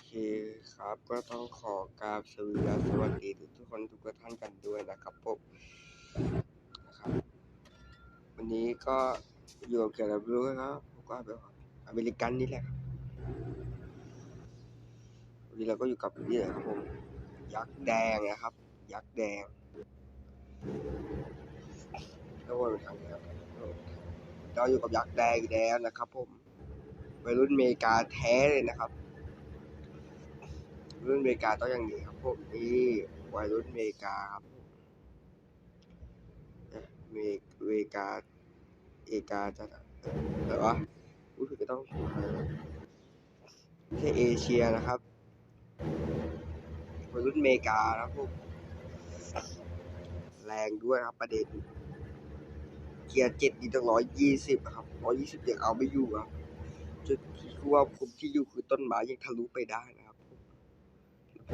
เคครับ ก็ต้องขอกราบสวีดัสวัสดีทุกทุกคนทุกท่านกันด้วยนะครับผมนะครับ วันนี้ก็อยู่กับเกี่ยวกับรู้ครับผมก็แบบอเมริกันนี่แหละครับวันนี้เราก็อยู่กับนี่แหละครับผมยักษ์แดงนะครับ ยักษ์แดงแล้ววนไปทางนี้ครับเราอยู่กับยักษ์แดงแล้วนะครับ ผมวัยรุ่นอเมริกาแท้เลยนะครับ รุ่นอเมริกาต้องอย่างนี้ครับผมนี่วัยรุ่นอเมริกาครับเมอเมริกา เอกาจะแต่ว่ารู้สึกจะต้องไม่ใช่เอเชียนะครับวัยรุ่นอเมริกานะครับผมแรงด้วยครับประเด็น เกียร์เจ็ดดีตั้งร้อยยี่สิบครับร้อยยี่สิบยังเอาไม่อยู่ครับจุดที่วบคุมที่อยู่คือต้นไม้ยังทะลุไปได้นะ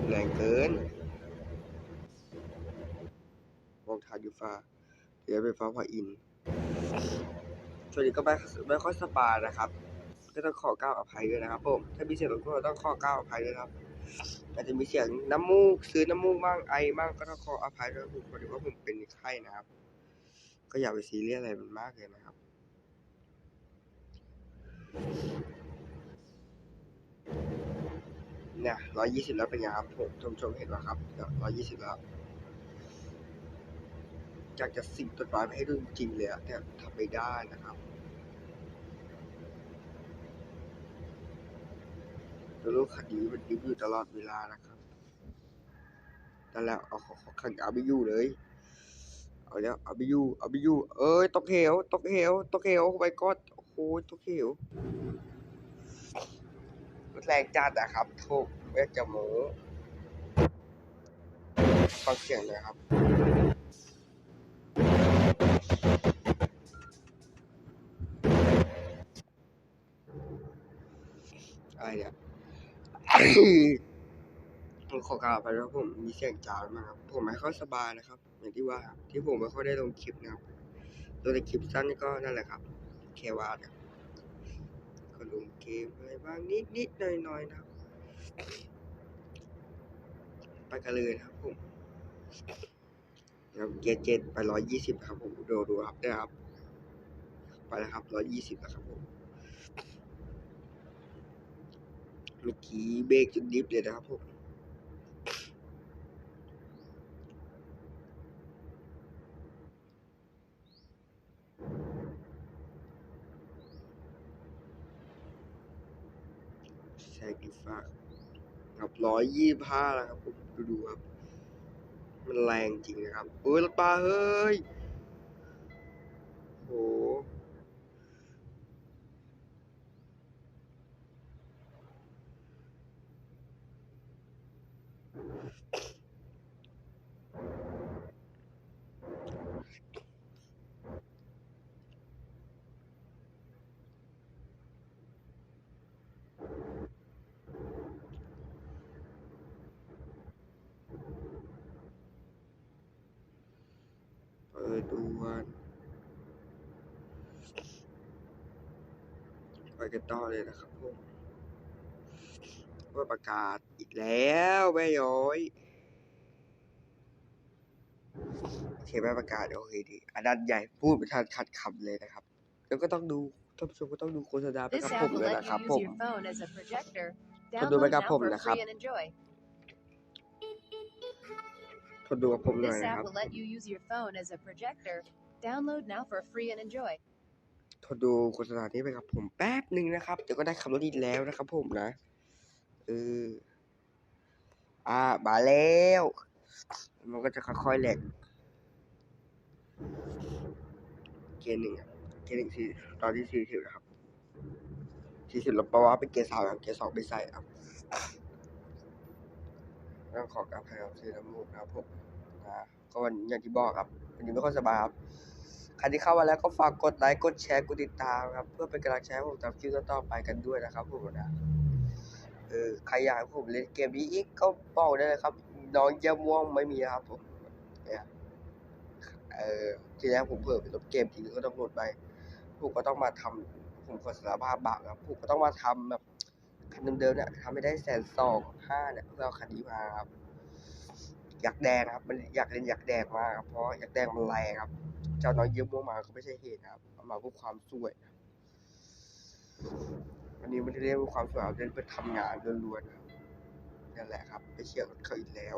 แรงเกินมองทางยูฟ้าเดี๋ยวไปฟ้าพออินช่วงนี้ก็ไม่ไม่ค่อยสบายนะครับ ก็ต้องขอก้าวอภัยด้วยนะครับผม ถ้ามีเสียงรบกวนต้องขอก้าวอภัยด้วยครับอาจจะมีเสียงน้ำมูกซื้อน้ำมูกบ้างไอบ้างก็ต้องขออภัยด้วยผมเพราะว่าผมเป็นไข้นะครับ ก็อย่าไปซีเรียสอะไรมันมากเลยนะครับ เนี่ยร้อยยี่สิบแล้วเป็นไงครับผมชมชมเห็นไหมครับร้อยยี่สิบแล้วอยากจะสิ่งต้นไม้ไปให้ดูจริงเลยอะแต่ทำไม่ได้นะครับแล้วลูกคดีมันดิ้วอยู่ตลอดเวลานะครับนั่และเอาเอาเอขังเอาไปอยู่เลย เอาแล้วเอาไปอยู่เอาไปอยู่เอ้ยตกเหวตกเหวตกเหวไปก็โอ้โหตกเหว แรงจัดอะครับโทษเวทจะโมฟังเสียงหนะครับอะไรเนี่ยผมขอกล่าวไปว่าผมมีเสียงจามมากครับ ผมไม่ค่อยสบายนะครับ อย่างที่ว่าที่ผมไม่ค่อยได้ลงคลิปนะครับลงแต่คลิปสั้นก็นั่นแหละครับแค่ว่าเนี่ย ก็ลงเกมอะไรบ้างนิดนิดหน่อยหน่อยๆนะครับไปกันเลยนะครับผมครับเกียร์เจ็ดไปร้อยยี่สิบครับผมดูดูครับได้ครับ ไปแล้วครับร้อยยี่สิบนะครับผมเมื่อกี้เบรกจนดิฟเลยนะครับผม แซกิฟ้าครับร้อยยี่ห้าแล้วครับผมดูดูครับ มันแรงจริงนะครับเอ้ยรถปลาเฮ้ยโห เปิดดูวันไป กันต่อเลยนะครับผมว่าประกาศอีกแล้วแม่ย้อยโอเคแม่ประกาศโอเคดีอันนั้นใหญ่พูดไปทันขัดคำเลยนะครับ แล้วก็ต้องดูท่านผู้ชมก็ต้องดูโฆษณาไป This กับ app ผม will เลย let นะครับ you ผ use ม your phone as a projector. ทนดูไป Download กับ now ผม for นะครับ free and enjoy. ทนดูกับผมหน่อย This นะค app รับ will let you use your phone as a projector. Download now for free and enjoy. ทนดูโฆษณานี้ไปกับผมแป๊บหนึ่งนะครับ เดี๋ยวก็ได้คำรถอีกแล้วนะครับผมนะเอออ่ามาแล้ว มันก็จะค่อยๆแหลกเกียร์หนึ่งเกียร์หนึ่งสี่ตอนที่สี่สิบนะครับสี่สิบเราแปลว่าเป็นเกียร์สามครับเกียร์สองไม่ใส่ครับต้องขอกราบให้ครับซื้อน้ำมูกนะครับผมนะก็วันอย่างที่บอกครับวันนี้ไม่ค่อยสบายครับ ใครที่เข้ามาแล้วก็ฝากกดไลค์กดแชร์กดติดตามครับ เพื่อเป็นกำลังใจให้ผมทำคลิปต่อๆไปกันด้วยนะครับผมนะเออใครอยากให้ผมเล่นเกมนี้อีกก็บอกได้เลยครับ น้องเยี่ยม่วงไม่มีนะครับผมเนี่ยเออทีแรกผมเพิ่มเป็นลบเกมทีนึงก็ต้องโหลดไปผมก็ต้องมาทำผมขอสารภาพบาปนะครับผมก็ต้องมาทำแบบคันเดิมๆเนี่ยทำไม่ได้แสนสองห้าเนี่ยเพื่อเอาคันนี้มาครับ ยากแดงครับ มันอยากเล่นอยากแดงมากครับเพราะอยากแดงมันแรงครับ เจ้าน้อยเยี่ยมม่วงมาก็ไม่ใช่เหตุครับมาเพื่อความสวยครับวันนี้ม่ได้เล่นเพื่อความสวยครับเล่นเพื่อทำงานล้วนๆครับนั่นแหละครับไปเชี่ยวรถเขาอีกแล้ว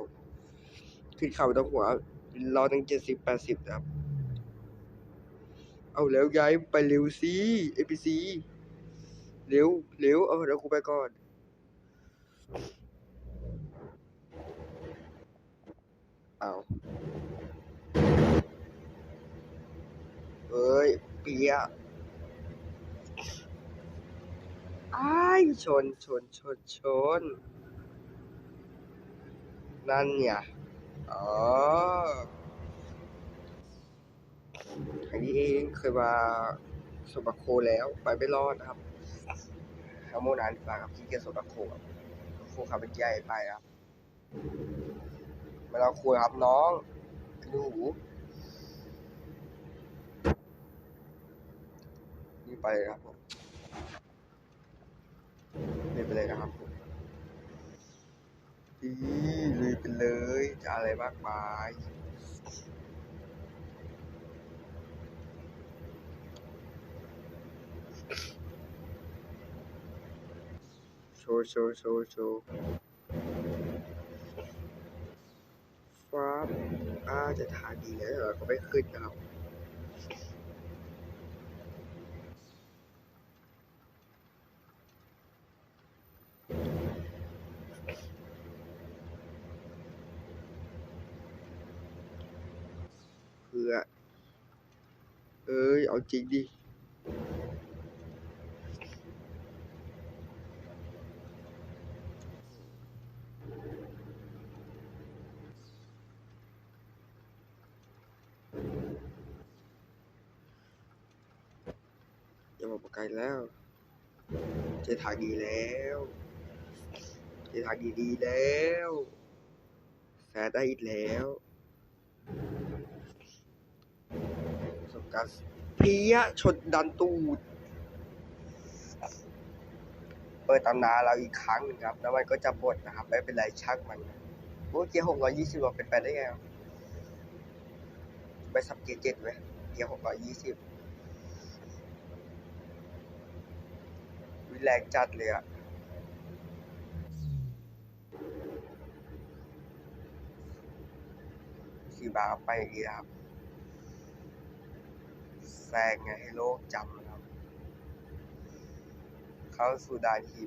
ขึ้นเขาไม่ต้องหัวรอตั้งเจ็ดสิบแปดสิบครับ เอาแล้วย้ายไปเร็วสิเอพีซีเร็วเร็วเอาแล้วกูไปก่อน เอาเอ้ย เปียอ้ายชนชนชนชน นั่นเนี่ยอ๋ออันนี้เองเคยมาสมบัโคแล้วไปไม่รอดนะครับเอาโมนานดีกว่าครับที่เกียรสมบัโคครับโคขับเป็นใหญ่ไปครับ ไม่ต้องคุยครับน้องหนูนี่ไปครับผมนี่ไปเลยนะครับผมอีเลยไปเลยจะอะไรมากมายโชว์โชว์โชว์โชว์ ฟ้า้าจะทานดีแล้วเราก็ไม่ขึ้นนะครับเพื่อเอ้ยเอาจริงดิ อย่าบอกไกลแล้ว เจอทางดีแล้ว เจอทางดีดีแล้วแสได้อีกแล้วประสบการณ์เพียชนดันตูด เปิดตำนานเราอีกครั้งหนึงครับ แล้วมันก็จะบดนะครับ ไม่เป็นไรช่างมันโอ้เกียร์หกร้อยยี่สิบเป็นไปได้ไงไปสับเกียร์เจ็ดไหมเกียร์หกร้อยยี่สิบ แรงจัดเลยอะสี่บาไปอย่างนี้ครับแซงไงให้โลกจำนะครับ เข้าสู่ด่านที่